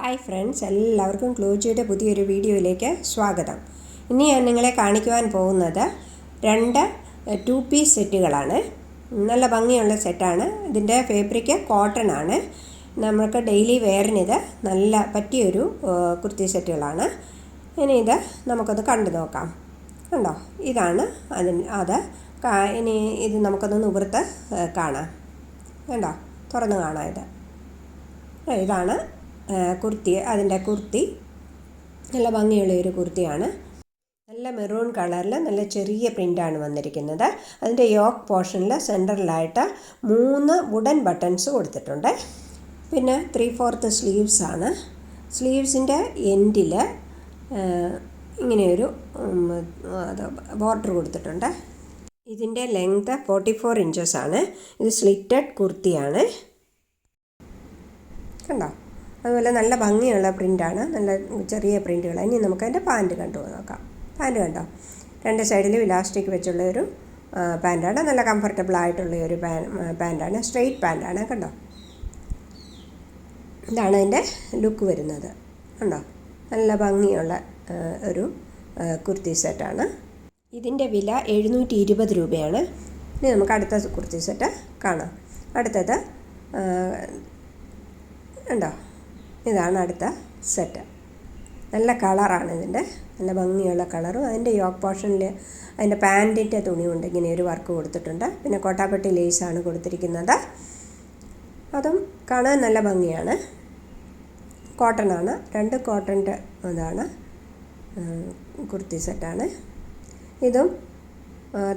Hi friends എല്ലാവർക്കും ക്ലോജിയുടെ പുതിയൊരു വീഡിയോയിലേക്ക് സ്വാഗതം. ഇനി ഞാൻ നിങ്ങളെ കാണിക്കുവാൻ പോകുന്നത് രണ്ട് ടു പീസ് സെറ്റുകളാണ്. നല്ല ഭംഗിയുള്ള സെറ്റാണ്. ഇതിന്റെ ഫാബ്രിക് കോട്ടൺ ആണ്. നമുക്ക് ഡെയിലി വെയറിനിത് നല്ല പറ്റിയൊരു കുർത്തി സെറ്റുകളാണ്. ഇനി ഇത് നമുക്കൊന്ന് കണ്ടു നോക്കാം. കണ്ടോ? ഇതാണ് അതിന് അത് ഇനി ഇത് നമുക്കൊന്ന് നിവൃത്ത് കാണാം. കണ്ടോ? തുറന്ന് കാണാം ഇത്. ഇതാണ് കുർത്തി അതിന്റെ കുർത്തി. നല്ല ഭംഗിയുള്ള ഒരു കുർത്തിയാണ്. നല്ല മെറൂൺ കളറിൽ നല്ല ചെറിയ പ്രിന്റാണ് വന്നിരിക്കുന്നത്. അതിന്റെ യോക്ക് പോർഷനിൽ സെന്ററിലായിട്ട് മൂന്ന് വുഡൻ ബട്ടൺസ് കൊടുത്തിട്ടുണ്ട്. പിന്നെ ത്രീ ഫോർത്ത് സ്ലീവ്സ് ആണ്. സ്ലീവ്സിന്റെ എൻഡിൽ ഇങ്ങനെയൊരു ബോർഡർ കൊടുത്തിട്ടുണ്ട്. ഇതിന്റെ ലെങ്ത് ഫോർട്ടി ഫോർ ഇഞ്ചസ് ആണ്. ഇത് സ്ലിറ്റഡ് കുർത്തിയാണ്. കണ്ടോ? അതുപോലെ നല്ല ഭംഗിയുള്ള പ്രിന്റാണ് നല്ല ചെറിയ പ്രിന്റുകൾ ഇനി നമുക്ക് അതിന്റെ പാന്റ് കണ്ടു നോക്കാം. പാന്റ് കണ്ടോ? രണ്ട് സൈഡിലും ഇലാസ്റ്റിക് വെച്ചുള്ള ഒരു പാന്റാണ് നല്ല കംഫർട്ടബിൾ ആയിട്ടുള്ള ഒരു പാൻ പാന്റാണ് സ്ട്രെയിറ്റ് പാന്റാണ് കണ്ടോ? ഇതാണ് അതിന്റെ ലുക്ക് വരുന്നത്. കണ്ടോ? നല്ല ഭംഗിയുള്ള ഒരു കുർത്തി സെറ്റാണ് ഇതിന്റെ വില എഴുന്നൂറ്റി ഇരുപത് രൂപയാണ്. ഇനി നമുക്ക് അടുത്ത കുർത്തി സെറ്റ് കാണാം. അടുത്തത് ഉണ്ടോ ഇതാണ് അടുത്ത സെറ്റ് നല്ല കളറാണ് ഇതിന്റെ. നല്ല ഭംഗിയുള്ള കളറും അതിന്റെ യോക്ക് പോർഷനിൽ അതിന്റെ പാന്റിന്റെ തുണി കൊണ്ട് ഇങ്ങനെ ഒരു വർക്ക് കൊടുത്തിട്ടുണ്ട്. പിന്നെ കോട്ടാപ്പെട്ടി ലേസാണ് കൊടുത്തിരിക്കുന്നത്. അതും കാണാൻ നല്ല ഭംഗിയാണ്. കോട്ടൺ ആണ് രണ്ട് കോട്ടന്റെ ഇതാണ് ആ, കുർത്തി സെറ്റാണ് ഇതും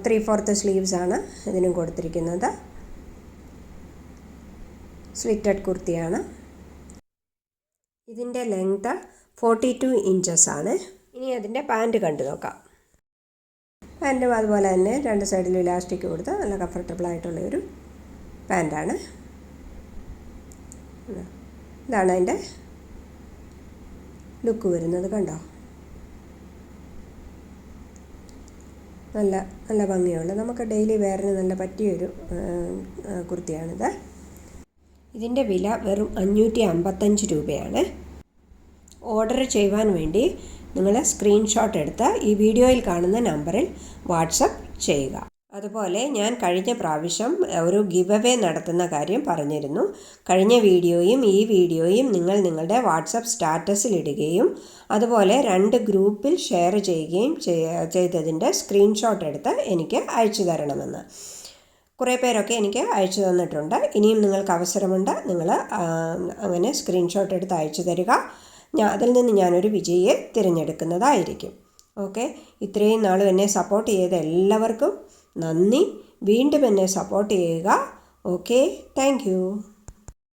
ത്രീ ഫോർത്ത് സ്ലീവ്സ് ആണ് ഇതിനും കൊടുത്തിരിക്കുന്നത്. സ്ലിറ്റഡ് കുർത്തിയാണ്. ഇതിന്റെ ലെങ്ത് ഫോർട്ടി ടു ഇഞ്ചസ് ആണ്. ഇനി അതിന്റെ പാന്റ് കണ്ടു നോക്കാം. പാന്റും അതുപോലെ തന്നെ രണ്ട് സൈഡിൽ ഇലാസ്റ്റിക് കൊടുത്ത് നല്ല കംഫർട്ടബിൾ ആയിട്ടുള്ള ഒരു പാന്റാണ് ഇതാണ് അതിന്റെ ലുക്ക് വരുന്നത് കണ്ടോ? നല്ല നല്ല ഭംഗിയുള്ള നമുക്ക് ഡെയിലി വെയറിന് നല്ല പറ്റിയൊരു കുർത്തിയാണിത്. ഇതിന്റെ വില വെറും അഞ്ഞൂറ്റി അമ്പത്തഞ്ച് രൂപയാണ്. ഓർഡർ ചെയ്യുവാൻ വേണ്ടി നിങ്ങൾ സ്ക്രീൻഷോട്ട് എടുത്ത് ഈ വീഡിയോയിൽ കാണുന്ന നമ്പറിൽ വാട്സപ്പ് ചെയ്യുക. അതുപോലെ ഞാൻ കഴിഞ്ഞ പ്രാവശ്യം ഒരു ഗിവ് അവേ നടത്തുന്ന കാര്യം പറഞ്ഞിരുന്നു. കഴിഞ്ഞ വീഡിയോയും ഈ വീഡിയോയും നിങ്ങൾ നിങ്ങളുടെ വാട്സപ്പ് സ്റ്റാറ്റസിൽ ഇടുകയും അതുപോലെ രണ്ട് ഗ്രൂപ്പിൽ ഷെയർ ചെയ്യുകയും ചെയ്യ- ചെയ്തതിന്റെ സ്ക്രീൻഷോട്ട് എടുത്ത് എനിക്ക് അയച്ചു തരണമെന്ന്. കുറേ പേരൊക്കെ എനിക്ക് അയച്ചു തന്നിട്ടുണ്ട്. ഇനിയും നിങ്ങൾക്ക് അവസരമുണ്ട്. നിങ്ങൾ അങ്ങനെ സ്ക്രീൻഷോട്ട് എടുത്ത് അയച്ചു തരിക. ഞാൻ അതിൽ നിന്ന് ഞാനൊരു വിജയിയെ തിരഞ്ഞെടുക്കുന്നതായിരിക്കും. ഓക്കെ? ഇത്രയും നാളും എന്നെ സപ്പോർട്ട് ചെയ്ത എല്ലാവർക്കും നന്ദി. വീണ്ടും എന്നെ സപ്പോർട്ട് ചെയ്യുക. ഓക്കെ? താങ്ക്